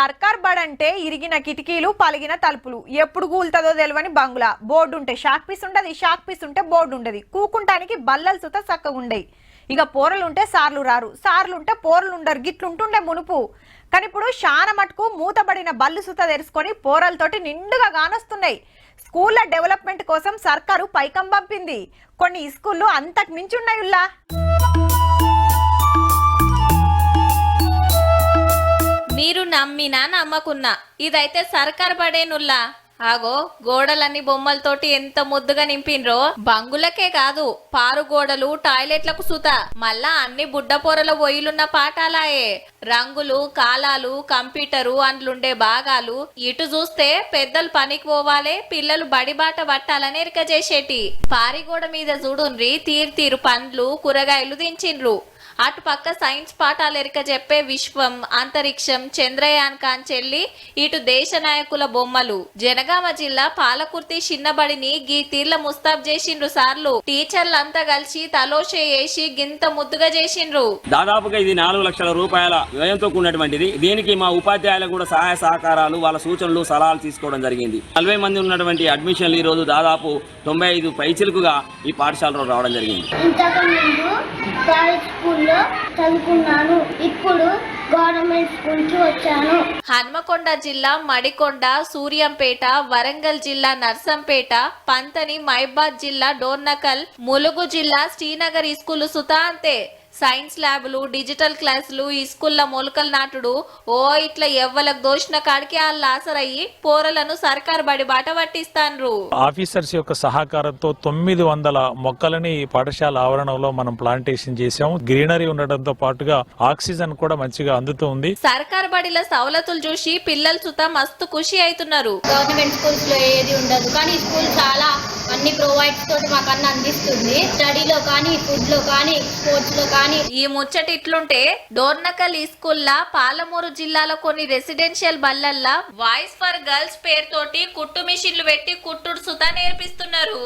సర్కార్ బడంటే ఇరిగిన కిటికీలు పలిగిన తలుపులు. ఎప్పుడు కూలుతుందో తెలియని బంగ్లా. బోర్డు ఉంటే షాక్ పీస్ ఉండదు షాక్ పీస్ ఉంటే బోర్డు ఉండదు. కూకుంటానికి బల్లలు సుత చక్కగా ఉండయి. ఇక పోరలుంటే సార్లు రారు. సార్లుంటే పోరలు ఉండరు. గిట్లుంటుండే మునుపు. కానీ ఇప్పుడు శాన మటుకు మూతబడిన బల్లు సుత తెరుచుకొని పోరలతోటి నిండుగా గానొస్తున్నాయి. స్కూళ్ళ డెవలప్మెంట్ కోసం సర్కారు పైకం పంపింది. కొన్ని స్కూళ్ళు అంతకు మించున్నాయుల్లా? నమ్మకున్నా. ఇదైతే సర్కార్ పడేనుల్లా ఆగో గోడలన్నీ బొమ్మలతోటి ఎంత ముద్దుగా నింపిండ్రో బంగులకే కాదు పారు గోడలు టాయిలెట్లకు సుత. మళ్ళా అన్ని బుడ్డ పొరల ఒయ్యిలున్న పాఠాలాయే. రంగులు కాలాలు కంప్యూటరు అండ్లుండే భాగాలు. ఇటు చూస్తే పెద్దలు పనికి పోవాలే పిల్లలు బడిబాట పట్టాలని ఎరిక చేసేటి పారిగోడ మీద చూడుండ్రి తీరు తీరు పండ్లు కూరగాయలు దించిండ్రు అటు పక్క సైన్స్ పాఠాలు ఎరిక చెప్పే విశ్వం అంతరిక్షం చంద్రయాన్ కాంచెల్లి ఇటు దేశ నాయకుల బొమ్మలు. జనగామ జిల్లా పాలకుర్తి చిన్నబడిని గీ తీర్ల ముస్తాబ్ చేసిండ్రు సార్లు. టీచర్లంతా కలిసి తలోషే వేసి గింత ముద్దుగా చేసిండ్రు. దాదాపుగా ఇది నాలుగు లక్షల రూపాయల వ్యయంతో కూడినటువంటిది. దీనికి మా ఉపాధ్యాయులకు కూడా సహాయ సహకారాలు వాళ్ళ సూచనలు సలహాలు తీసుకోవడం జరిగింది. నలభై మంది ఉన్నటువంటి అడ్మిషన్లు ఈ రోజు దాదాపు తొంభై ఐదు పైచిలుకుగా ఈ పాఠశాలలో రావడం జరిగింది. ప్రైవేట్ స్కూల్లో చదువుకున్నాను. ఇప్పుడు గవర్నమెంట్ స్కూల్కి వచ్చాను. హన్మకొండ జిల్లా మడికొండ సూర్యంపేట వరంగల్ జిల్లా నర్సంపేట పంతని మైబాద్ జిల్లా డోర్నకల్ ములుగు జిల్లా శ్రీనగర్ ఈ స్కూలు సుతా అంతే. సైన్స్ ల్యాబులు డిజిటల్ క్లాసులు ఈ స్కూల్ల మొలకలు నాటుడు ఓ ఇట్లా ఎవ్వలకు దోషిన కాడికి ఆ లాసరయ్యి పోరలను సర్కార్ బడి బాట పట్టిస్తాన్రు. ఆఫీసర్స్ యొక్క సహకారంతో తొమ్మిది వందల మొక్కలని ఈ పాఠశాల ఆవరణలో మనం ప్లాంటేషన్ చేసాము గ్రీనరీ ఉండడంతో పాటుగా ఆక్సిజన్ కూడా మంచిగా అందుతూ ఉంది. సర్కార్ బడిల సవలతులు చూసి పిల్లలు సుతా మస్తు ఖుషి అవుతున్నారు గవర్నమెంట్ స్కూల్స్లో ఏది ఉండదు. కానీ ఈ స్కూల్ చాలా అన్ని ప్రొవైడ్స్ తోటి మాకు అన్ని అందిస్తుంది. స్టడీలో కానీ ఫుడ్లో కానీ స్పోర్ట్స్లో కానీ ఈ ముచ్చట ఇట్లుంటే డోర్నకల్ ఈ స్కూల్లా పాలమూరు జిల్లాలో కొన్ని రెసిడెన్షియల్ బల్లల్లా వాయిస్ ఫర్ గర్ల్స్ పేరుతోటి కుట్టు మిషన్లు పెట్టి కుట్టుడు సుతా నేర్పిస్తున్నారు.